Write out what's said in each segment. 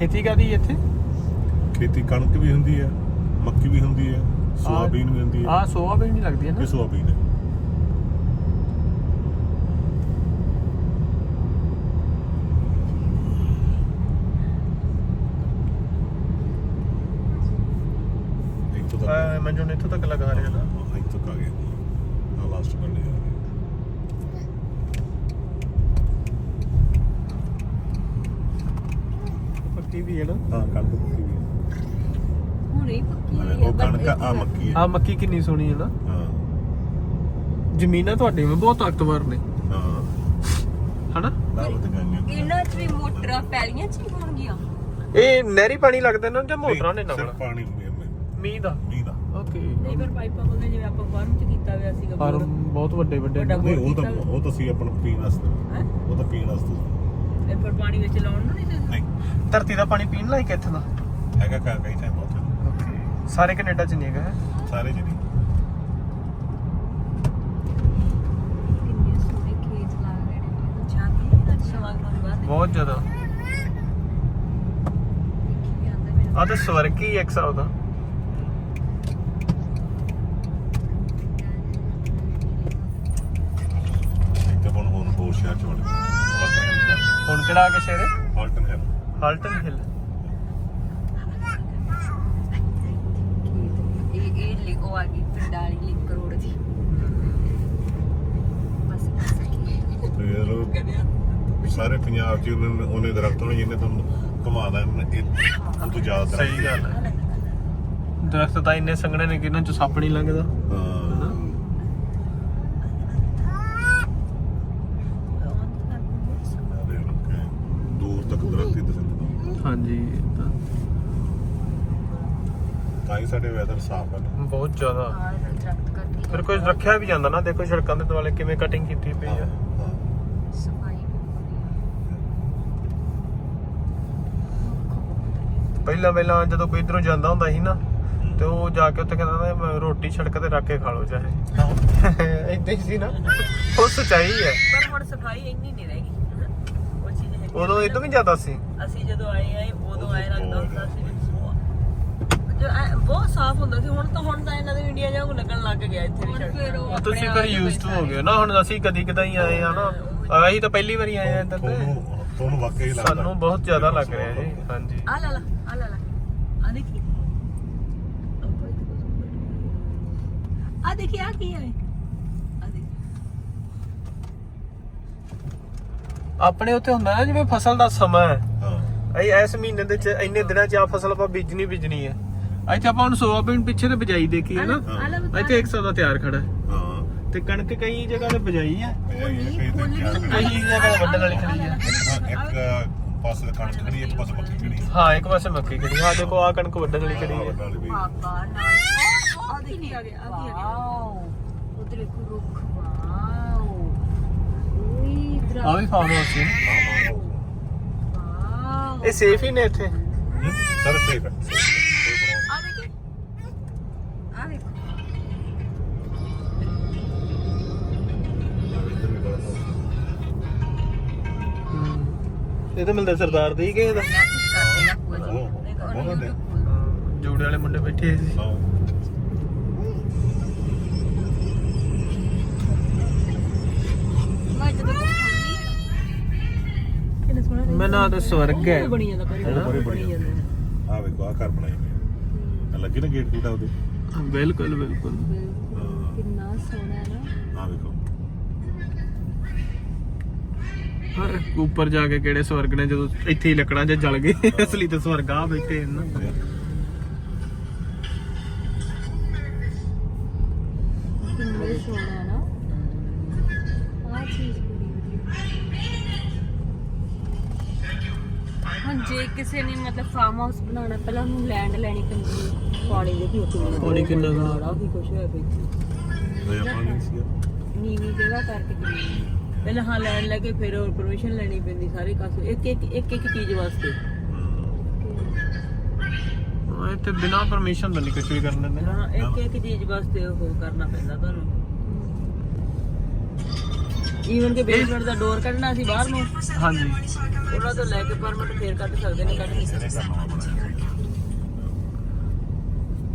ਖੇਤੀ ਕਾਦੀ ਇੱਥੇ? ਖੇਤੀ ਕਣਕ ਵੀ ਹੁੰਦੀ ਹੈ ਮੱਕੀ ਵੀ ਹੁੰਦੀ ਹੈ ਸੋਆਬੀਨ ਵੀ ਹੁੰਦੀ ਹੈ। ਆ ਸੋਆਬੀਨ ਨਹੀਂ ਲੱਗਦੀ ਹੈ ਨਾ? ਇਹ ਸੋਆਬੀਨ ਹੈ। ਮੰਜੂ ਨੇ ਇੱਥੋਂ ਤੱਕ ਲਗਾ ਰਿਹਾ ਨਾ। ਹਾਂ, ਇੱਥੋਂ ਤੱਕ ਆ ਗਿਆ। ਆ ਲਾਸਟ ਬਣਨੇ ਆ ਪੱਕੀ ਵੀ ਹੈ ਨਾ? ਹਾਂ ਕਣਕ ਮੱਕੀ ਵੀ ਹੈ। ਹੁਣੇ ਹੀ ਪੱਕੀ ਹਾਂ, ਹੋਈ ਉਹ ਕਣਕ ਆ ਮੱਕੀ ਹੈ ਆ ਮੱਕੀ ਕਿੰਨੀ ਸੋਹਣੀ ਹੈ ਨਾ? ਹਾਂ। ਜ਼ਮੀਨਾਂ ਤੁਹਾਡੀ ਵੀ ਬਹੁਤ ਤਾਕਤਵਰ ਨੇ। ਹਾਂ। ਹਨਾ? ਨਾ ਬਦਗਾਈਆਂ ਇਹਨਾਂ 'ਚ ਵੀ ਮੋਟਰਾਂ ਪੈਲੀਆਂ 'ਚ ਹੀ ਹੋਣਗੀਆਂ। ਇਹ ਨਹਿਰੀ ਪਾਣੀ ਲੱਗਦਾ ਨਾ ਜਾਂ ਮੋਟਰਾਂ ਨੇ ਨਾਲ ਸਿਰਫ ਪਾਣੀ ਮੀਂਹ ਮੀਂਹ ਦਾ? ਮੀਂਹ ਦਾ। ਓਕੇ। ਨਹੀਂ ਪਰ ਪਾਈਪਾਂ ਕੋਲ ਜਿਵੇਂ ਆਪਾਂ ਫਾਰਮ ਚ ਕੀਤਾ ਹੋਇਆ ਸੀਗਾ। ਫਾਰਮ ਬਹੁਤ ਵੱਡੇ ਵੱਡੇ ਵੱਡਾ ਨਹੀਂ ਉਹ ਤਾਂ ਉਹ ਤਾਂ ਸੀ ਆਪਣਾ ਪੀਣ ਵਾਸਤੇ ਹੈਂ? ਉਹ ਤਾਂ ਪੀਣ ਵਾਸਤੇ ਸੀ। ਇਹ ਪਰ ਪਾਣੀ ਵਿੱਚ ਲਾਉਣ ਨੂੰ ਨਹੀਂ ਦਿੰਦੇ? ਨਹੀਂ। ਧਰਤੀ ਦਾ ਪਾਣੀ ਪੀਣ ਲਾਇਕ ਇੱਥੇ ਦਾ? ਹੈਗਾ ਕਾ ਕਈ ਟਾਈਮ ਬਹੁਤ ਸਾਰੇ ਕੈਨੇਡਾ ਚ ਨਹੀਂ ਹੈਗਾ ਹੈ। ਸਾਰੇ ਜਿਹੜੀ ਕਿੰਨੇ ਸੋਹਣੇ ਖੇਤ ਲੱਗ ਰਹੇ ਨੇ। ਜਾਂਦੀ ਹੈ ਸਵਾਗ ਨੂੰ ਬਾਅਦ ਬਹੁਤ ਜ਼ਿਆਦਾ। ਦੇਖੀ ਮੇਰਾ ਆ ਤਾਂ ਸਵਰਗ ਹੀ ਇੱਕ ਹਿਸਾਬ ਦਾ। ਇੱਕ ਤਾਂ ਹੁਣ ਹੁਣ ਹੋਰ ਸ਼ਹਿਰ ਚ ਵੜ ਗਏ। ਕਿਹੜਾ ਆ ਕੇ ਸ਼ਹਿਰ ਹਾਲਟਨ ਹੈ ਹਾਲਟਨ ਹਿੱਲ ਇਹ ਆ ਗਈ ਕਰੋੜ ਦੀ। ਬਸ ਸਾਰੇ ਪੰਜਾਬ ਚ ਉਹਨੇ ਉਹਨੇ ਦਰਖਤ ਹੋਣੇ ਜਿਹਨੇ ਤੁਹਾਨੂੰ ਘੁਮਾ ਦੇਣ ਇਹ ਉਹ ਤੋਂ ਜ਼ਿਆਦਾ ਦਰਖਤ ਸਹੀ ਗੱਲ ਹੈ। ਦਰਖਤ ਤਾਂ ਇੰਨੇ ਸੰਘਣੇ ਨੇ ਕਿ ਇਹਨਾਂ ਚ ਸੱਪ ਨਹੀਂ ਲੰਘਦਾ। ਹਾਂ ਸਾਰੇ ਲੋਕ ਦੂਰ ਤੱਕ ਦਰਖਤ ਹੀ ਦਿਸਦੇ ਹਾਂਜੀ ਇਹ ਤਾਂ ਤਾਂ ਹੀ ਸਾਡੇ ਵੈਦਰ ਸਾਫ਼ ਹੈ ਨਾ। ਬਹੁਤ ਜ਼ਿਆਦਾ। ਆਹ ਦਰਖਤ ਕੱਟੀ ਫਿਰ ਕੁਝ ਰੱਖਿਆ ਵੀ ਜਾਂਦਾ ਨਾ ਦੇਖੋ ਸੜਕਾਂ ਦੇ ਦੁਆਲੇ ਕਿਵੇਂ ਕਟਿੰਗ ਕੀਤੀ ਪਈ ਹਾਂ ਹੈ ਹਾਂ ਸਫ਼ਾਈ ਪਹਿਲਾਂ ਪਹਿਲਾਂ ਜਦੋਂ ਕੋਈ ਇਧਰੋਂ ਜਾਂਦਾ ਹੁੰਦਾ ਸੀ ਨਾ ਤੇ ਉਹ ਜਾ ਕੇ ਉੱਥੇ ਕਹਿੰਦਾ ਨਾ ਮੈਂ ਰੋਟੀ ਸੜਕ ਤੇ ਰੱਖ ਕੇ ਖਾ ਲਓ ਚਾਹੇ। ਇਦਾਂ ਹੀ ਸੀ ਨਾ। ਉਹ ਸੱਚਾਈ ਹੈ। ਪਰ ਹੁਣ ਸਫ਼ਾਈ ਇੰਨੀ ਨਹੀਂ ਰਹਿ ਗਈ। ਉਹ ਚੀਜ਼ ਹੈਗੀ ਆ। ਉਦੋਂ ਇਦੋਂ ਵੀ ਜ਼ਿਆਦਾ ਸੀ। ਅਸੀਂ ਜਦੋਂ ਆਏ ਆਏ ਉਦੋਂ ਆਏ ਲੱਗਦਾ ਹੁੰਦਾ ਸੀ ਜੋ ਐਂ ਬਹੁਤ ਸਾਫ਼ ਹੁੰਦਾ ਸੀ ਹੁਣ ਤਾਂ ਹੁਣ ਤਾਂ ਇਹਨਾਂ ਦੇ ਇੰਡੀਆ ਲੱਗਣ ਲੱਗ ਗਿਆ ਇੱਥੇ ਫਿਰ ਉਹ ਤੁਸੀਂ ਫਿਰ ਆਪ ਹੀ ਯੂਜ਼ਡ ਹੋ ਗਏ ਹੋ ਨਾ ਹੁਣ ਅਸੀਂ ਕਦੀ ਕਦਾਈ ਆਏ ਆ ਨਾ। ਅਸੀਂ ਤਾਂ ਪਹਿਲੀ ਵਾਰੀ ਆਏ ਆ ਇੱਧਰ ਤੇ। ਤੁਹਾਨੂੰ ਤੁਹਾਨੂੰ ਵਾਕਈ ਲੱਗਦਾ। ਸਾਨੂੰ ਬਹੁਤ ਜ਼ਿਆਦਾ ਲੱਗ ਰਿਹਾ ਜੀ ਹਾਂਜੀ। ਆ ਲਾ ਲਾ ਆ ਲਾ ਲਾ। ਆ ਦੇਖੀ। ਆ ਦੇਖੀ ਆ ਕੀ ਹੈ ਆ ਦੇਖੀ। ਆਪਣੇ ਉੱਥੇ ਹੁੰਦਾ ਨਾ ਜਿਵੇਂ ਫਸਲ ਦਾ ਸਮਾਂ ਹੈ। ਹਾਂ। ਇਹ ਇਸ ਮਹੀਨੇ ਦੇ ਚ ਇੰਨੇ ਦਿਨਾਂ ਚ ਆ ਫਸਲ ਆਪਾਂ ਬੀਜਣੀ ਬੀਜਣੀ ਹੈ। ਇੱਥੇ ਆਪਾਂ ਹੁਣ ਸੋਆਬੀਨ ਪਿੱਛੇ ਤੇ ਬਜਾਈ ਦੇਖੀ ਹੈ ਨਾ। ਇੱਥੇ 100 ਦਾ ਤਿਆਰ ਖੜਾ ਹੈ। ਹਾਂ। ਤੇ ਕਣਕ ਕਈ ਜਗ੍ਹਾ ਤੇ ਬਜਾਈ ਹੈ। ਕਈ ਜਗ੍ਹਾ ਵੱਢਣ ਵਾਲੀ ਖੜੀ ਹੈ। ਇੱਕ ਪਾਸੇ ਤਾਂ ਕਣਕ ਖੜੀ ਇੱਕ ਪਾਸੇ ਮੱਕੀ ਖੜੀ ਹੈ। ਇੱਕ ਪਾਸੇ ਮੱਕੀ ਖੜੀ ਹਾਂ। ਦੇਖੋ ਆ ਕਣਕ ਵੱਢਣ ਵਾਲੀ ਖੜੀ ਹੈ। ਨਾਲ ਵੀ। ਆ ਵੀ ਫਾਰਮ ਹਾਊਸ ਹੈ। ਇਹ ਸੇਫ ਹੀ ਨੇ ਇੱਥੇ। ਸਰ ਸੇਫ ਹੈ। ਇਹ ਤਾਂ ਮਿਲਦਾ ਸਰਦਾਰ ਦੇ ਹੀ ਕਿਸੇ ਦਾ। ਉਹਨਾਂ ਦੇ ਜੋੜੇ ਵਾਲੇ ਮੁੰਡੇ ਬੈਠੇ ਸੀ। ਹਾਂ ਮੈਂ ਨਾ ਤਾਂ ਸਵਰਗ ਹੈ। ਬਣੀ ਜਾਂਦਾ ਬੜੀ ਬੜੀ ਜਾਂਦਾ ਆ ਵੇਖੋ ਆ ਘਰ ਬਣਾਏ ਆਹ ਲੱਗੇ ਨਾ ਗੇਟ ਗੂਟਾ ਉਹਦੇ। ਬਿਲਕੁਲ ਬਿਲਕੁਲ। ਕਿੰਨਾ ਸੋਹਣਾ ਹੈ ਨਾ। ਆ ਵੇਖੋ। ਹਾਂ ਉੱਪਰ ਜਾ ਕੇ ਕਿਹੜੇ ਸਵਰਗ ਨੇ ਜਦੋਂ ਇੱਥੇ ਹੀ ਲੱਕੜਾਂ 'ਚ ਜਲ ਗਏ ਅਸਲੀ ਤਾਂ ਸਵਰਗ ਆ ਬੈਠੇ ਨਾ। ਜੇ ਕਿਸੇ ਨੇ ਮਤਲਬ ਫਾਰਮ ਹਾਊਸ ਬਣਾਉਣਾ ਪਹਿਲਾਂ ਉਹਨੂੰ ਲੈਂਡ ਲੈਣੀ ਪੈਂਦੀ ਹੈ। ਪਾਣੀ ਦੇ ਕਿੰਨਾ ਪਾਣੀ ਕਿੰਨਾ ਕੁ? ਬੜਾ ਕੀ ਕੁਛ ਹੋਇਆ ਸੀ ਨੀਵੀਂ ਜਗ੍ਹਾ ਕਰਕੇ ਕਿੰਨੀ ਪਹਿਲਾਂ ਹਾਂ ਲੈਣ ਲੱਗੇ ਫਿਰ ਹੋਰ ਪਰਮਿਸ਼ਨ ਲੈਣੀ ਪੈਂਦੀ ਸਾਰੇ ਕਾਸੇ। ਇੱਕ ਇੱਕ ਇੱਕ ਇੱਕ ਚੀਜ਼ ਵਾਸਤੇ। ਹਾਂ ਇੱਥੇ ਬਿਨਾਂ ਪਰਮਿਸ਼ਨ ਤੋਂ ਨਹੀਂ ਕੁਝ ਵੀ ਕਰਨ ਦਿੰਦੇ ਹਾਂ ਇੱਕ ਇੱਕ ਚੀਜ਼ ਵਾਸਤੇ ਉਹ ਕਰਨਾ ਪੈਂਦਾ ਤੁਹਾਨੂੰ। ਈਵਨ ਕਿ ਬੇਸਮੈਂਟ ਦਾ ਡੋਰ ਕੱਢਣਾ ਸੀ ਬਾਹਰ ਨੂੰ ਹਾਂਜੀ। ਉਹਨਾਂ ਤੋਂ ਲੈ ਕੇ ਪਰਮਿਟ ਫੇਰ ਕੱਢ ਸਕਦੇ ਨੇ ਕੱਢ ਨਹੀਂ ਸਕਦੇ।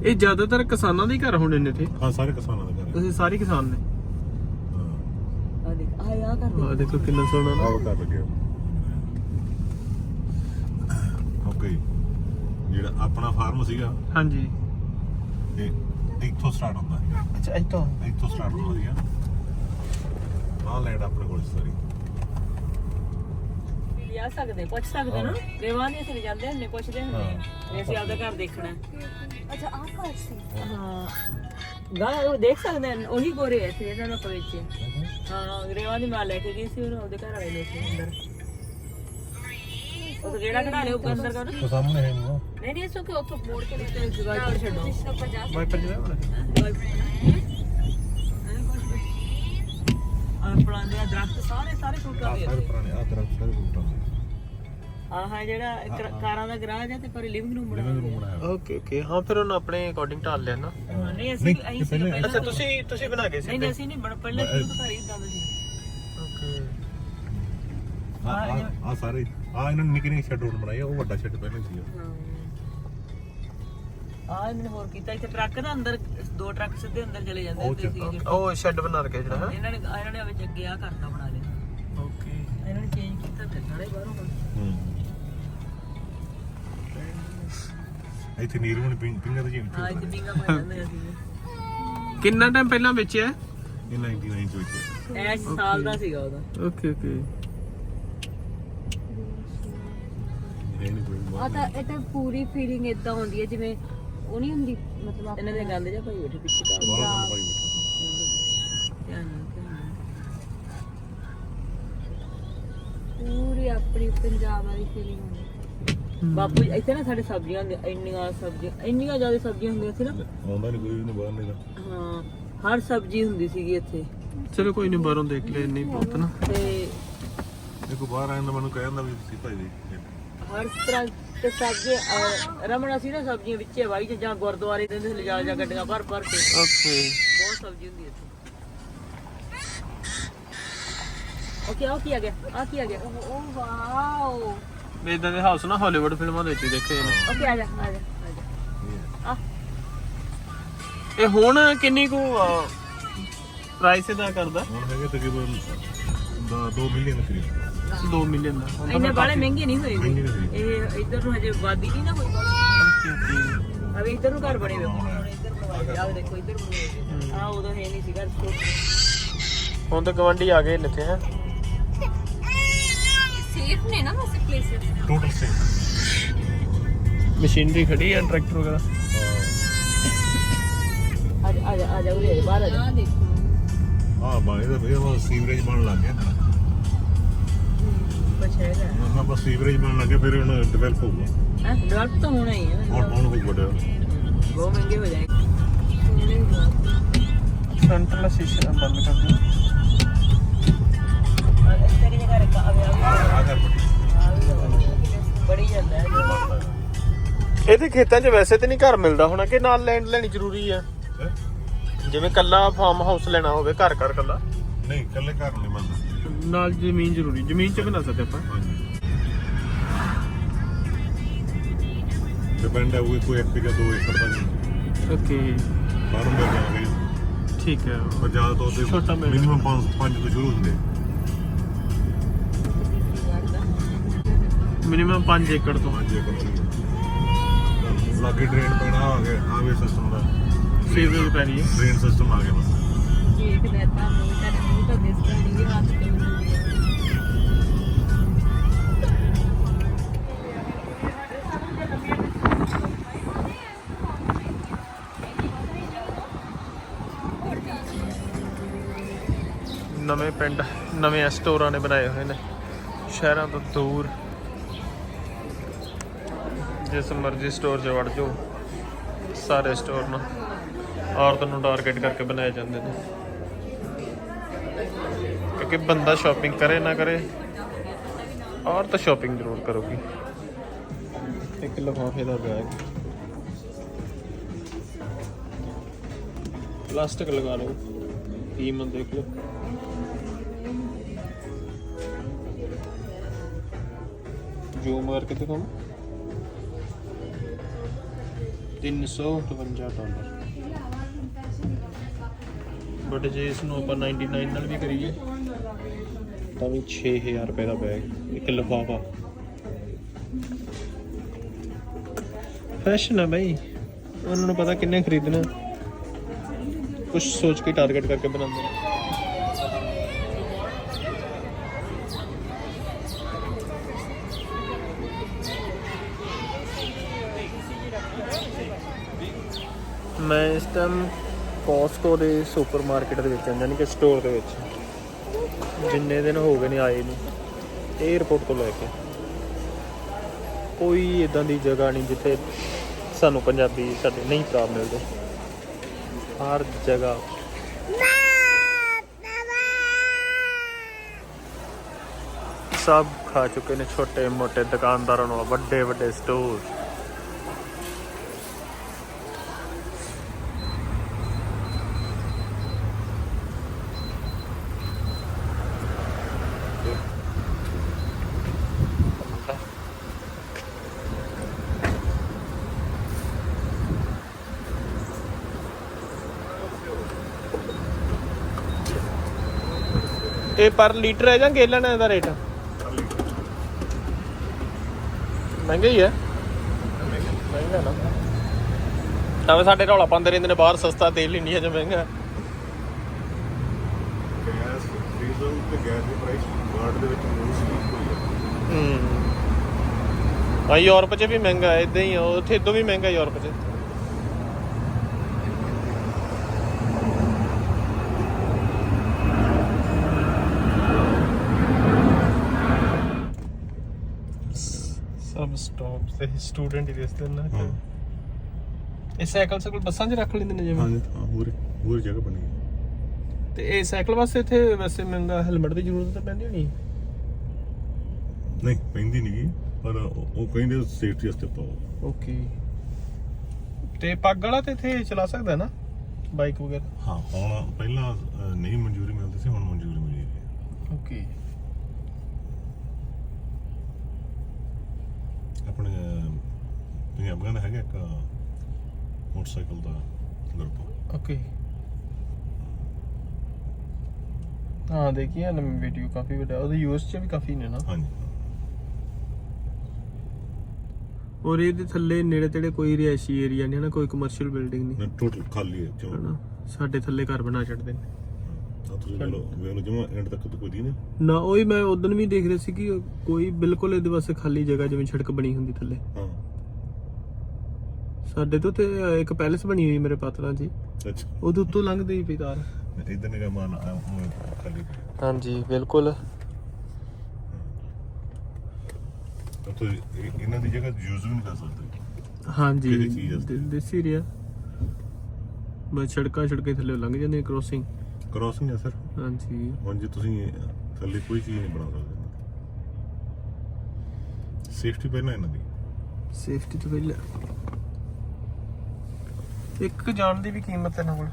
ਇਹ ਜ਼ਿਆਦਾਤਰ ਕਿਸਾਨਾਂ ਦੇ ਘਰ ਹੋਣੇ ਨੇ ਇੱਥੇ। ਹਾਂ ਸਾਰੇ ਕਿਸਾਨਾਂ ਦੇ ਘਰ। ਤੁਸੀਂ ਸਾਰੇ ਕਿਸਾਨ ਨੇ। ਹਾਂ ਆ ਦੇਖ ਆ ਦੇਖੋ ਕਿੰਨਾ ਸੋਹਣਾ ਨਾ। ਆਹ ਕਰ ਲੱਗਿਆ ਓਕੇ। ਜਿਹੜਾ ਆਪਣਾ ਫਾਰਮ ਸੀਗਾ ਹਾਂਜੀ। ਇਹ ਇੱਥੋਂ ਸਟਾਰਟ ਹੁੰਦਾ ਸੀਗਾ। ਅੱਛਾ ਇੱਥੋਂ। ਇੱਥੋਂ ਸਟਾਰਟ ਹੁੰਦਾ ਸੀਗਾ। ਆਹ ਲੈਂਡ ਆਪਣੇ ਕੋਲ ਸਾਰੀ। ਲਿਆ ਸਕਦੇ ਪੁੱਛ ਸਕਦੇ ਨਾ। ਰੇਵਾਂ ਨਹੀਂ ਅਸੀਂ ਜਾਂਦੇ ਹੁੰਦੇ ਪੁੱਛਦੇ ਹੁੰਦੇ। ਅਸੀਂ ਆਪਦਾ ਘਰ ਦੇਖਣਾ। ਅੱਛਾ ਆਹ ਘਰ ਸੀ। ਹਾਂ। ਗਾ ਉਹ ਦੇਖ ਸਕਦੇ ਹਨ ਉਹੀ ਗੋਰੇ ਐ ਤੇ ਇਹਨਾਂ ਨੂੰ ਪਵੇਚੇ ਹਾਂ ਰੇਵਾਂ ਦੀ ਮਾਂ ਲੈ ਕੇ ਗਈ ਸੀ ਉਹਨੂੰ ਉਹਦੇ ਘਰ ਵਾਲੇ ਲੈ ਕੇ ਅੰਦਰ ਉਹ ਤਾਂ ਜਿਹੜਾ ਕਢਾ ਲਿਆ ਉਹ ਅੰਦਰ ਕਰ ਉਹ ਸਾਹਮਣੇ ਹੈ ਨਹੀਂ ਨਹੀਂ ਨਹੀਂ ਸੋ ਕਿ ਉੱਥੋਂ ਮੋੜ ਕੇ ਤੇ ਜਗਾਈ ਪਰ ਛੱਡੋ ਵਾਈਪਰ ਜਿਹੜਾ ਹੋਣਾ ਆਪਣਾ ਦੇ ਦਰਖਤ ਸਾਰੇ ਸਾਰੇ ਟੁੱਟਾ ਆਹ ਗਏ ਸਾਰੇ ਪੁਰਾਣੇ ਆਹ ਤਰ੍ਹਾਂ ਸਾਰੇ ਬੂਟਾਂ ਦੇ ਆਹ ਜਿਹੜਾ ਇੱਕ ਕਾਰਾਂ ਦਾ ਗਰਾਜ ਹੈ ਤੇ ਪਰ ਲਿਵਿੰਗ ਰੂਮ ਬਣਾ ਲਿਵਿੰਗ ਰੂਮ ਬਣਾਇਆ ਓਕੇ ਓਕੇ ਹਾਂ ਫਿਰ ਉਹਨਾਂ ਆਪਣੇ ਅਕੋਰਡਿੰਗ ਢਾਲ ਲਿਆ ਨਾ। ਹਾਂ, ਨਹੀਂ ਅਸੀਂ ਅਸੀਂ ਸੀ ਪਹਿਲਾਂ- ਅੱਛਾ ਤੁਸੀਂ ਤੁਸੀਂ ਬਣਾ ਕੇ ਸੀ ਨਹੀਂ ਨਹੀਂ ਅਸੀਂ ਨਹੀਂ ਬਣ ਪਹਿਲਾਂ ਸ਼ੁਰੂ ਤੋਂ ਘਰ ਹੀ ਇਦਾਂ ਦਾ ਸੀ ਓਕੇ ਆਹ ਆਹ- ਆਹ ਸਾਰੇ ਆਹ ਇਹਨਾਂ ਨੇ ਨਿੱਕੇ ਨਿੱਕੇ ਸ਼ੈੱਡ ਰੋਡ ਬਣਾਏ ਆ, ਉਹ ਵੱਡਾ ਸ਼ੈੱਡ ਪਹਿਲਾਂ ਸੀ। ਆ ਇਹਨੇ ਹੋਰ ਕੀਤਾ ਇੱਥੇ ਟਰੱਕ ਦਾ ਅੰਦਰ ਦੋ ਟਰੱਕ ਸਿੱਧੇ ਅੰਦਰ ਚਲੇ ਜਾਂਦੇ ਹੁੰਦੇ ਸੀ ਉਹ ਸ਼ੈੱਡ ਬਣਾ ਕੇ ਜਿਹੜਾ ਹੈ। ਇਹਨਾਂ ਨੇ ਇਹਨਾਂ ਨੇ ਵਿੱਚ ਅੱਗੇ ਆ ਕਰਤਾ ਬਣਾ ਲਿਆ। ਓਕੇ ਇਹਨਾਂ ਨੇ ਚੇਂਜ ਕੀਤਾ ਫਿਰ ਸਾਰੇ ਬਾਹਰੋਂ। ਹੂੰ। ਇੱਥੇ ਨੀਰੂ ਨੇ ਪਿੰਗ ਪਿੰਗਰ ਜੀ ਹਾਂ ਇੱਥੇ ਬਿੰਗਾ ਪਾ ਜਾਂਦੇ ਅਸੀਂ ਕਿੰਨਾ ਟਾਈਮ ਪਹਿਲਾਂ ਵੇਚਿਆ? ਇਹ 99 ਚ ਵਿੱਚ ਐਸ ਸਾਲ ਦਾ ਸੀਗਾ ਉਹਦਾ। ਓਕੇ ਓਕੇ ਕੋਈ ਆ ਤਾਂ ਇਹ ਤਾਂ ਪੂਰੀ ਫੀਲਿੰਗ ਇਦਾਂ ਹੁੰਦੀ ਹੈ ਜਿਵੇਂ ਉਹ ਨਹੀਂ ਹੁੰਦੀ ਮਤਲਬ ਇਹਨਾਂ ਦੇ ਗੰਦ ਜਿਹਾ ਭਾਈ ਬੈਠੇ ਪਿੱਛੇ ਘਰ ਬਾਹਰ ਕੰਮ ਪਾਈ ਬੈਠਾ। ਧਿਆਨ ਨਾਲ, ਧਿਆਨ ਨਾਲ। ਪੂਰੀ ਆਪਣੀ ਪੰਜਾਬ ਵਾਲੀ ਫੀਲਿੰਗ ਹੁੰਦੀ ਹੈ। ਬਾਪੂ ਜੀ, ਇੱਥੇ ਨਾ ਸਾਡੇ ਸਬਜ਼ੀਆਂ ਹੁੰਦੀਆਂ ਇੰਨੀਆਂ ਸਬਜ਼ੀਆਂ ਇੰਨੀਆਂ ਜ਼ਿਆਦਾ ਸਬਜ਼ੀਆਂ ਹੁੰਦੀਆਂ ਸੀ ਨਾ। ਆਉਂਦਾ ਨਹੀਂ ਕੋਈ ਵੀ ਨਹੀਂ ਬਾਹਰ ਨਹੀਂ ਦਾ ਹਾਂ ਹਰ ਸਬਜ਼ੀ ਹੁੰਦੀ ਸੀਗੀ ਇੱਥੇ। ਚਲੋ ਕੋਈ ਨਹੀਂ ਬਾਹਰੋਂ ਦੇਖ ਲੈ ਨਹੀਂ ਬਹੁਤ ਨਾ। ਤੇ ਦੇਖੋ ਬਾਹਰ ਆਇਆ ਤਾਂ ਮੈਨੂੰ ਕਹਿ ਦਿੰਦਾ ਵੀ ਤੁਸੀਂ ਭਾਈ ਜੀ ਹਰ ਤਰ੍ਹਾਂ ਤੇ ਸਬਜ਼ੀ ਅਹ, ਰਮਣਾ ਸੀ ਨਾ ਸਬਜ਼ੀਆਂ ਵਿੱਚੇ ਵਾਈ ਚ ਜਾਂ ਗੁਰਦੁਆਰੇ ਦਿੰਦੇ ਸੀ ਲਿਜਾ ਜਾ ਗੱਡੀਆਂ ਭਰ ਭਰ ਕੇ। ਓਕੇ। ਬਹੁਤ ਸਬਜ਼ੀ ਹੁੰਦੀ ਇੱਥੇ। ਓਕੇ ਆ ਕੀ ਆ ਗਿਆ? ਆ ਕੀ ਆ ਗਿਆ? ਓ ਵਾਓ। ਵੀ ਇਦਾਂ ਦੇ ਹਾਊਸ ਨਾ ਹਾਲੀਵੁੱਡ ਫਿਲਮਾਂ ਦੇ ਵਿੱਚ ਹੀ ਦੇਖੇ ਨੇ। ਓਕੇ ਆ ਜਾ ਆ ਜਾ ਆ ਜਾ। ਆ। ਇਹ ਹੁਣ ਕਿੰਨੀ ਕੁ ਪ੍ਰਾਈਸ ਇਹਦਾ ਕਰਦਾ? ਹੁਣ ਹੈਗੇ ਤਕਰੀਬਨ 2 ਮਿਲੀਅਨ ਕਰੀਬ। 2 ਮਿਲੀਅਨ ਦਾ। ਹੁਣ ਤਾਂ ਇੰਨੇ ਮੈਂ ਬਾਲੇ ਮਹਿੰਗੇ ਨਹੀਂ ਹੋਏ ਹੋਏ। ਇਹ ਇੱਧਰ ਨੂੰ ਹਜੇ ਵਾਦੀ ਨਹੀਂ ਨਾ ਹੋਈ ਅਵੇ ਇੱਧਰ ਨੂੰ ਘਰ ਬਣੇ ਵੇਖੋ ਹੁਣ ਇੱਧਰ ਨੂੰ ਆ ਦੇਖੋ ਇੱਧਰ ਨੂੰ ਆ ਉਦੋਂ ਹੈ। ਨਹੀਂ ਸੀਗਾ ਸਟੋਰ। ਹੁਣ ਤਾਂ ਗਵੰਡੀ ਆ ਗਏ ਹੈ। ਸੇਫ ਨੇ ਨਾ ਵੈਸੇ ਪਲੇਸਸ ਟੋਟਲ ਸੇ ਮਸ਼ੀਨਰੀ ਖੜੀ ਹੈ ਟਰੈਕਟਰ ਵਗੈਰਾ। ਆ ਜਾ ਆ ਜਾ ਆ ਜਾ ਉਰੇ ਆ ਬਾਹਰ ਆ ਜਾ। ਆ ਦੇਖੋ। ਹਾਂ ਬਾਈ ਦਾ ਭਈਆ ਉਹ ਸੀਵਰੇਜ ਬਣ ਲੱਗ ਗਿਆ ਨਾ। ਕੁਛ ਹੈਗਾ। ਹਾਂ ਬਸ ਸੀਵਰੇਜ ਬਣ ਲੱਗ ਗਿਆ ਫਿਰ ਹੁਣ ਡਿਵੈਲਪ ਹੋਊਗਾ। ਹਾਂ? ਡਿਵੈਲਪ ਤਾਂ ਹੋਣਾ ਹੀ ਹੈ। ਹੁਣ ਹੁਣ ਹੋਊਗਾ develop। ਬਹੁਤ ਮਹਿੰਗੇ ਹੋ ਜਾਣਗੇ ਫਰੰਟ ਵਾਲਾ ਸ਼ੀਸ਼ਾ ਬੰਦ ਕਰ ਦਿਓ। ਦੀ ਜਗ੍ਹਾ ਰੱਖਾ ਘਰ ਪੱਟੀ ਬੜੀ ਜਾਂਦਾ ਹੈ ਇਹਦੇ ਖੇਤਾਂ 'ਚ ਵੈਸੇ ਤੇ ਨਹੀਂ ਘਰ ਮਿਲਦਾ ਹੋਣਾ ਕਿ ਨਾਲ ਲੈਂਡ ਲੈਣੀ ਜ਼ਰੂਰੀ ਹੈਂ? ਜਿਵੇਂ ਕੱਲਾ ਫਾਰਮ ਹਾਊਸ ਲੈਣਾ ਹੋਵੇ ਘਰ ਘਰ ਕੱਲਾ ਨਹੀਂ ਇਕੱਲੇ ਘਰ ਨਹੀਂ ਮੰਨਦਾ ਨਾਲ ਜ਼ਮੀਨ ਜ਼ਰੂਰੀ ਜ਼ਮੀਨ 'ਚ ਬਣਾ ਸਕਦੇ ਆਪਾਂ। ਹਾਂਜੀ। ਡਿਪੈਂਡ ਹੈ ਉਹ ਕੋਈ ਇੱਕ ਜਾਂ ਦੋ ਏਕੜ ਦਾ ਨਹੀਂ। ਓਕੇ। ਫਾਰਮ ਮਿਲ ਜਾਣਗੇ। ਠੀਕ ਹੈ ਪਰ ਜ਼ਿਆਦਾ ਤੋਂ ਛੋਟਾ ਮਿਲ ਮਿਨੀਮਮ 5 5 ਤੋਂ ਸ਼ੁਰੂ ਹੁੰਦੇ। ਮਿਨੀਮਮ 5 ਏਕੜ ਤੋਂ। 5 ਏਕੜ ਤੋਂ। ਲਾਗੇ ਡਰੇਨ ਪੈਣਾ ਆ ਗਿਆ ਆ ਵੀ ਸਿਸਟਮ ਦਾ। ਸੀਵਰੇਜ ਪੈਣੀ ਹੈ। ਡਰੇਨ ਸਿਸਟਮ ਆ ਗਿਆ ਬਸ। ਦੇਖਦਾ ਤਾਂ ਮੂੰਹ ਤਾਂ ਮੂੰਹ ਤਾਂ ਦਿਸਦਾ ਨਹੀਂ ਇਹ ਹੱਥ ਕਿਵੇਂ ਹੁੰਦੀ ਹੈ ਨਵੇਂ ਪਿੰਡ ਨਵੇਂ ਸਟੋਰਾਂ ਨੇ ਬਣਾਏ ਹੋਏ ਨੇ। ਸ਼ਹਿਰਾਂ ਤੋਂ ਦੂਰ। ਜਿਸ ਮਰਜ਼ੀ ਸਟੋਰ 'ਚ ਵੜ ਜਾਓ, ਸਾਰੇ ਸਟੋਰ ਨਾ ਔਰਤ ਨੂੰ ਟਾਰਗੇਟ ਕਰਕੇ ਬਣਾਏ ਜਾਂਦੇ ਨੇ। ਕਿਉਂਕਿ ਬੰਦਾ ਸ਼ਾਪਿੰਗ ਕਰੇ ਨਾ ਕਰੇ, ਔਰਤ ਸ਼ਾਪਿੰਗ ਜ਼ਰੂਰ ਕਰੋਗੀ। ਇੱਕ ਲਫਾਫੇ ਦਾ ਬੈਗ ਪਲਾਸਟਿਕ ਲਗਾ ਲਓ। ਕੀਮਤ ਦੇਖ ਲਓ। ਜੋ ਮਾਰ ਕੇ ਕਰਕੇ ਦਿਖਾਵਾਂ 352 ਡਾਲਰ ਬਟ ਜੇ ਇਸ ਨੂੰ ਆਪਾਂ 99 ਨਾਲ ਵੀ ਕਰੀਏ ਤਾਂ ਵੀ 6000 ਰੁਪਏ ਦਾ ਬੈਗ ਇੱਕ ਲਿਫਾਫਾ ਫੈਸ਼ਨ ਹੈ ਭਾਈ ਉਹਨਾਂ ਨੂੰ ਪਤਾ ਕਿੰਨੇ ਖਰੀਦਣਾ ਕੁਝ ਸੋਚ ਕੇ ਟਾਰਗੇਟ ਕਰਕੇ ਬਣਾਉਂਦੇ ਮੈਂ ਇਸ ਟਾਈਮ ਕੋਸਕੋ ਦੇ ਸੁਪਰਮਾਰਕਟ ਦੇ ਵਿੱਚ ਹਾਂ ਯਾਨੀ ਕਿ ਸਟੋਰ ਦੇ ਵਿੱਚ। ਜਿੰਨੇ ਦਿਨ ਹੋ ਗਏ ਨੇ ਆਏ ਨੂੰ 에어ਪੋਰਟ ਤੋਂ ਲੈ ਕੇ। ਕੋਈ ਇਦਾਂ ਦੀ ਜਗ੍ਹਾ ਨਹੀਂ ਜਿੱਥੇ ਸਾਨੂੰ ਪੰਜਾਬੀ ਸਾਡੇ ਨਹੀਂ ਭਰਾ ਮਿਲਦੇ। ਹਰ ਜਗ੍ਹਾ। ਸਭ ਖਾ ਚੁੱਕੇ ਨੇ ਛੋਟੇ ਮੋਟੇ ਦੁਕਾਨਦਾਰਾਂ ਨੂੰ ਵੱਡੇ ਵੱਡੇ ਸਟੋਰ ਇਹ ਪਰ ਲੀਟਰ ਹੈ ਜਾਂ ਗੇਲਨ ਦਾ ਰੇਟ? ਮਹਿੰਗਾ ਹੀ ਹੈ। ਮਹਿੰਗਾ ਨਾ। ਤਾਂ ਸਾਡੇ ਰੌਲਾ ਪਾਉਂਦੇ ਰਹਿੰਦੇ ਨੇ ਬਾਹਰ ਸਸਤਾ ਤੇਲ ਇੰਡੀਆ 'ਚ ਮਹਿੰਗਾ। ਹੈ। ਗੈਸ ਡੀਜ਼ਲ ਤੇ ਗੈਸ ਦੀ ਪ੍ਰਾਈਸ ਵਰਲਡ ਦੇ ਵਿੱਚ ਮੋਸਟਲੀ ਕੋਈ ਹੈ। ਹੂੰ। ਆ ਯੂਰਪ 'ਚ ਵੀ ਮਹਿੰਗਾ ਹੈ ਇਦਾਂ ਹੀ ਉੱਥੇ ਇਦੋਂ ਵੀ ਮਹਿੰਗਾ ਯੂਰਪ 'ਚ ਸਭ ਸਟਾਪ ਤੇ ਸਟੂਡੈਂਟ ਹੀ ਦਿਸਦੇ ਨੇ ਇਹ ਸਾਈਕਲ ਸਾਈਕਲ ਬੱਸਾਂ 'ਚ ਰੱਖ ਲੈਂਦੇ ਨੇ ਜਿਵੇਂ? ਹਾਂਜੀ ਹਾਂ ਹੋਰ ਹੋਰ ਜਗ੍ਹਾ ਬਣੀ ਤੇ ਇਹ ਸਾਈਕਲ ਵਾਸਤੇ ਇੱਥੇ ਵੈਸੇ ਮੈਨੂੰ ਹੈਲਮਟ ਦੀ ਜ਼ਰੂਰਤ ਤਾਂ ਪੈਂਦੀ ਹੋਣੀ। ਨਹੀਂ ਪੈਂਦੀ ਨਹੀਂ ਪਰ ਉਹ ਉਹ ਕਹਿੰਦੇ ਸੇਫਟੀ ਵਾਸਤੇ ਪਾਓ ਓਕੇ ਤੇ ਪੱਗ ਵਾਲਾ ਤੇ ਇੱਥੇ ਚਲਾ ਸਕਦਾ ਨਾ? ਬਾਈਕ ਵਗੈਰਾ? ਹਾਂ ਹੁਣ ਪਹਿਲਾਂ ਅ, ਨਹੀਂ ਮਨਜ਼ੂਰੀ ਮਿਲਦੀ ਸੀ ਹੁਣ ਮਨਜ਼ੂਰੀ ਮਿਲੀ ਹੈ। ਓਕੇ ਆਪਣੇ ਪੰਜਾਬੀਆਂ ਦਾ ਹੈਗਾ ਇੱਕ ਮੋਟਰਸਾਈਕਲ ਦਾ ਗਰੁੱਪ ਓਕੇ। ਹਾਂ ਦੇਖੀਏ ਨਾ ਵੀਡੀਓ ਕਾਫੀ ਵੱਡਾ ਉਹਦੇ ਯੂਐਸ ਚ ਵੀ ਕਾਫੀ ਨੇ ਨਾ। ਹਾਂਜੀ। ਔਰ ਇਹਦੇ ਥੱਲੇ ਨੇੜੇ ਤੇੜੇ ਕੋਈ ਰਿਹਾਇਸ਼ੀ ਏਰੀਆ ਨਹੀਂ ਹੈ ਨਾ ਕੋਈ ਕਮਰਸ਼ੀਅਲ ਬਿਲਡਿੰਗ ਨਹੀਂ। ਟੋਟਲ ਖਾਲੀ ਹੈ ਚਲੋ। ਸਾਡੇ ਥੱਲੇ ਘਰ ਬਣਾ ਛੱਡਦੇ ਨੇ। ਤਾਂ ਤੁਸੀਂ ਵੇਖ ਲਓ ਵੇਖ ਲਓ ਜਿਵੇਂ ਐਂਡ ਤੱਕ ਤਾਂ ਕੋਈ ਨਹੀਂ ਨੇ। ਉਹੀ ਮੈਂ ਉਦੋਂ ਵੀ ਦੇਖ ਰਿਹਾ ਸੀ ਕਿ ਕੋਈ ਬਿਲਕੁਲ ਇਹਦੇ ਵਾਸਤੇ ਖਾਲੀ ਜਗ੍ਹਾ ਜਿਵੇਂ ਸੜਕ ਬਣੀ ਹੁੰਦੀ ਥੱਲੇ। ਹਾਂ। ਸਾਡੇ ਤੋਂ ਤੇ ਇੱਕ ਪੈਲਸ ਬਣੀ ਹੋਈ ਮੇਰੇ ਪਾਤਰਾਂ ਜੀ ਅੱਛਾ। ਉਹਦੇ ਉੱਤੋਂ ਲੰਘਦੇ ਹੀ ਪਈ ਤਾਰ। ਇਧਰ ਨਿਗਾ ਮਾਨ ਉਹ ਖਾਲੀ। ਹਾਂਜੀ ਬਿਲਕੁਲ। ਤਾਂ ਤੁਸੀਂ ਇਹ- ਇਹਨਾਂ ਦੀ ਜਗ੍ਹਾ ਯੂਜ਼ ਵੀ ਨਹੀਂ ਕਰ ਸਕਦੇ। ਹਾਂਜੀ ਕਿਹੜੀ ਚੀਜ਼ ਆ? ਦੇ- ਦੇਸੀ ਰਿਹਾ ਮੈਂ ਸੜਕਾਂ ਸੜਕਾਂ ਥੱਲੇ ਲੰਘ ਜਾਂਦੇ ਕ੍ਰੋਸਿੰਗ ਕ੍ਰਾਸਿੰਗ ਹੈ ਸਰ ਹਾਂਜੀ। ਹੁਣ ਜੇ ਤੁਸੀਂ ਥੱਲੇ ਕੋਈ ਚੀਜ਼ ਨਹੀਂ ਬਣਾ ਸਕਦੇ। ਸੇਫਟੀ ਪਹਿਲਾਂ ਇਹਨਾਂ ਦੀ। ਸੇਫਟੀ ਤੋਂ ਪਹਿਲਾਂ। ਇੱਕ ਜਾਣ ਦੀ ਵੀ ਕੀਮਤ ਹੈ ਨਾ ਕੋਲ।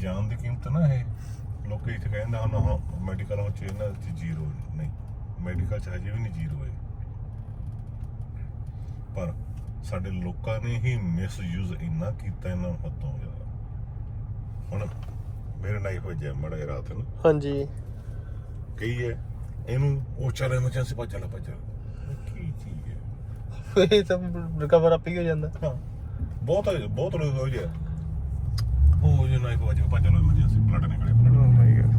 ਜਾਨ ਦੀ ਕੀਮਤ ਨਾ ਇਹ ਲੋਕੀ ਇੱਥੇ ਕਹਿੰਦੇ ਹਨ ਹੁਣ ਮੈਡੀਕਲ ਵਿੱਚ ਇਹਨਾਂ ਚ ਜ਼ੀਰੋ ਨਹੀਂ ਮੈਡੀਕਲ ਚ ਹਜੇ ਵੀ ਨਹੀਂ ਜ਼ੀਰੋ ਹੈ। ਪਰ ਸਾਡੇ ਲੋਕਾਂ ਨੇ ਹੀ ਮਿਸਯੂਜ਼ ਇੰਨਾ ਕੀਤਾ ਇਹਨਾਂ ਹੱਦੋਂ ਜ਼ਿਆਦਾ। ਹੁਣ ਮੇਰੇ ਨਾਈਫ ਵੱਜਿਆ ਮੜਾ ਰਾਤ ਨੂੰ। ਹਾਂਜੀ। ਕਹੀ ਹੈ ਇਹਨੂੰ ਉਹ ਚੱਲ ਐਮਰਜੈਂਸੀ ਭੱਜ ਲੈ ਭੱਜ ਲੈ। ਕੀ ਚੀਜ਼ ਹੈ? ਇਹ ਤਾਂ ਰਿਕਵਰ ਅਪ ਹੀ ਹੋ ਜਾਂਦਾ। ਹਾਂ ਬਹੁਤ ਬਹੁਤ ਲੋਕ ਹੋ। ਗਿਆ ਉਹ ਜੇ ਨਾਈਫ ਵੱਜ ਕੇ ਭੱਜ ਲੋ ਐਮਰਜੈਂਸੀ ਬਲੱਡ ਨਿਕਲੇ blood।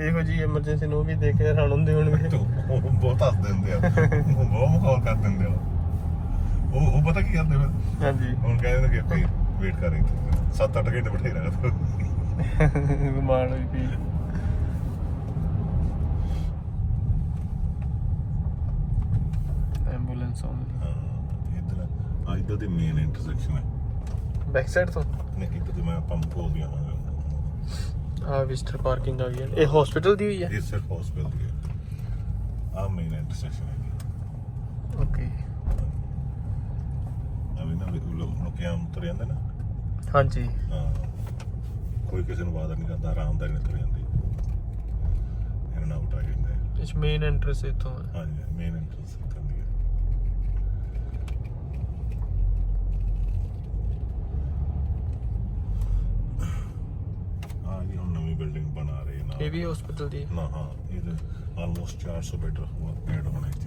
ਇਹੋ ਜੀ ਐਮਰਜੈਂਸੀ ਨੂੰ ਵੀ ਦੇਖ ਕੇ ਹੈਰਾਨ ਹੁੰਦੇ ਹੋਣਗੇ। ਤੋ ਉਹ ਬਹੁਤ ਹੱਸ ਦਿੰਦੇ ਆ। ਉਹ ਬਹੁਤ ਮਖੌਲ ਕਰ ਦਿੰਦੇ ਆ। ਉਹ ਉਹ ਪਤਾ ਕੀ ਕਰਦੇ ਫਿਰ ਹਾਂਜੀ। ਹੁਣ ਕਹਿੰਦੇ ਨੇ ਕਿ ਆਪੇ ਵੇਟ ਕਰ ਰਹੀ 7-8 ਘੰਟੇ ਬਿਠਾਈ ਰੱਖਦਾ ਬਿਮਾਰ ਹੋਈ ਪਈ ਐਂਬੂਲੈਂਸ ਓਨਲੀ ਹਾਂ ਇਧਰ ਆ ਇਧਰ ਦੀ ਮੇਨ ਇੰਟਰਸੈਕਸ਼ਨ ਹੈ। ਬੈਕ ਸਾਈਡ ਤੋਂ? ਨਹੀਂ ਇਧਰ ਦੀ ਮੈਂ ਪੰਪ ਕੋਲ ਦੀ ਆਵਾਂਗਾ। ਆ ਵਿਜ਼ਟਰ ਪਾਰਕਿੰਗ ਆ ਗਈ ਹੈ। ਇਹ ਹਸਪੀਟਲ ਦੀ ਹੋਈ ਹੈ? ਇਹ ਸਿਰਫ ਹਸਪੀਟਲ ਦੀ ਹੈ। ਆ ਮੇਨ ਇੰਟਰਸੈਕਸ਼ਨ ਹੈ ਓਕੇ ਆ ਵੀ ਨਾ ਵੀ ਲੋਕ ਲੋਕ ਆਮ ਤੁਰ ਜਾਂਦੇ ਨਾ? ਹਾਂਜੀ। ਹਾਂ। ਕੋਈ ਕਿਸੇ ਨੂੰ ਬਾਦਰ ਨਹੀਂ ਕਰਦਾ ਆਰਾਮਦਾਰੀ ਨਾਲ ਤੁਰ ਜਾਂਦੇ। ਇਹਨਾਂ ਨਾਲ ਉਟਾ ਜਾਂਦੇ ਇਸ ਮੇਨ ਐਂਟਰੈਂਸ ਇੱਥੋਂ ਹੈ। ਹਾਂਜੀ ਮੇਨ ਐਂਟਰੈਂਸ ਕਰਨੀ ਹੈ। ਆ ਇਹ ਹੁਣ ਨਵੀਂ ਬਿਲਡਿੰਗ ਬਣਾ ਰਹੇ ਨਾ ਇਹ ਵੀ ਹਸਪੀਟਲ ਦੀ ਨਾ ਹਾਂ ਇਹ ਆਲਮੋਸਟ 400 ਬੈੱਡ ਹੋਰ ਐਡ ਹੋਣੇ ਚ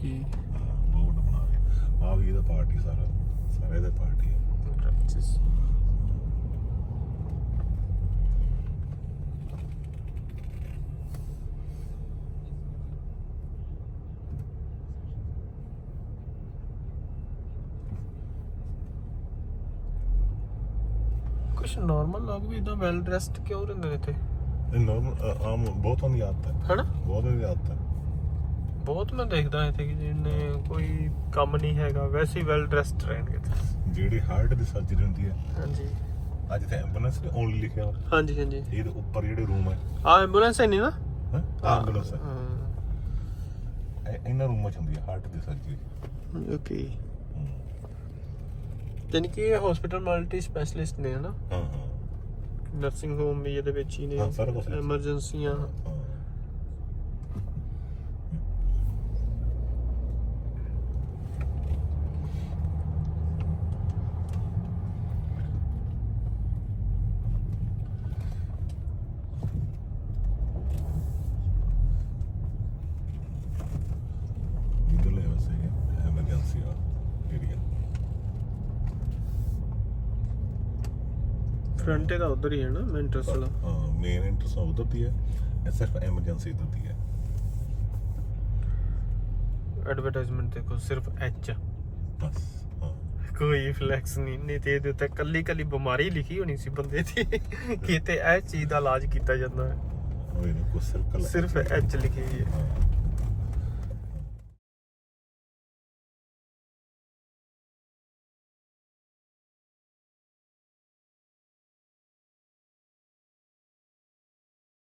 ਕੀ ਹਾਂ, ਬਹੁਤ ਵੱਡਾ ਬਣਾ ਰਹੇ। ਆ ਵੀ ਇਹਦਾ ਪਾਰਟੀ ਸਾਰਾ ਸਾਰਾ ਇਹਦਾ ਪਾਰਟੀ ਹੈ। ਕੁਝ ਨਾਰਮਲ ਲੋਕ ਵੀ ਇਦਾਂ ਵੈਲ ਡਰੈਸਡ ਕਿਉਂ ਰਹਿੰਦੇ ਨੇ ਇੱਥੇ? ਇਹ ਨਾਰਮਲ ਆਮ ਬਹੁਤਾਂ ਦੀ ਆਦਤ ਹੈ। ਹਨਾ? ਬਹੁਤਾਂ ਦੀ ਆਦਤ ਹੈ। ਬਹੁਤ ਮੈਂ ਦੇਖਦਾ ਇੱਥੇ ਕਿ ਜਿਹਨੇ ਕੋਈ ਕੰਮ ਨਹੀਂ ਹੈਗਾ ਵੈਸੇ ਹੀ ਵੈਲ ਡਰੈਸਡ ਰਹਿਣਗੇ। ਜਿਹੜੀ ਹਾਰਟ ਦੀ ਸਰਜਰੀ ਹੁੰਦੀ ਹੈ। ਹਾਂਜੀ। ਅੱਜ ਤੇ ਐਂਬੂਲੈਂਸ ਨੇ ਓਨਲੀ ਲਿਖਿਆ ਵਾ। ਹਾਂਜੀ ਹਾਂਜੀ। ਇਹਦੇ ਉੱਪਰ ਜਿਹੜੇ ਰੂਮ ਹੈ। ਆ ਐਂਬੂਲੈਂਸ ਹੈ ਨਹੀਂ ਨਾ? ਹਾਂ? ਐਂਬੂਲੈਂਸ ਹੈ। ਇਹ- ਇਹਨਾਂ ਰੂਮਾਂ ਚ ਹੁੰਦੀ ਹੈ ਹਾਰਟ ਦੀ ਸਰਜਰੀ ਓਕੇ। ਯਾਨੀ ਕਿ ਇਹ ਹਸਪੀਟਲ ਮਲਟੀ ਸਪੈਸ਼ਲਿਸਟ ਨੇ ਹਨਾ। ਹਾਂ ਹਾਂ। ਨਰਸਿੰਗ ਹੋਮ ਵੀ ਇਹਦੇ ਵਿੱਚ ਹੀ ਨੇ। ਹਾਂ, ਸਾਰਾ ਕੁਛ ਹੈ। ਐਮਰਜੈਂਸੀਆਂ ਹਾਂ ਇਧਰਲੇ ਵਸੇ ਐਮਰਜੈਂਸੀ ਆ ਏਰੀਆ ਫਰੰਟ ਇਹਦਾ ਉਧਰ ਹੀ ਹੈ ਨਾ ਮੈਂਟਰਸ ਵਾਲਾ। ਹਾਂ ਮੇਨ ਇੰਟਰਸ ਉਧਰ ਦੀ ਹੈ ਇਹ ਸਿਰਫ ਐਮਰਜੈਂਸੀ ਇਧਰ ਦੀ ਹੈ। ਐਡਵਰਟਾਈਜ਼ਮੈਂਟ ਦੇਖੋ ਸਿਰਫ ਐਚ ਬਸ ਹਾਂ। ਕੋਈ ਫਲੈਕਸ ਨਹੀਂ ਨਹੀਂ ਤੇ ਇਹਦੇ ਉੱਤੇ ਕੱਲੀ ਕੱਲੀ ਬਿਮਾਰੀ ਲਿਖੀ ਹੋਣੀ ਸੀ ਬੰਦੇ ਦੀ ਕਿ ਤੇ ਇਹ ਚੀਜ਼ ਦਾ ਇਲਾਜ ਕੀਤਾ ਜਾਂਦਾ ਹੈ। ਉਹ ਇਹਨੂੰ ਕੋ ਸਰਕਲ ਸਿਰਫ ਐਚ ਲਿਖੀ ਹੋਈ ਹੈ। ਹਾਂ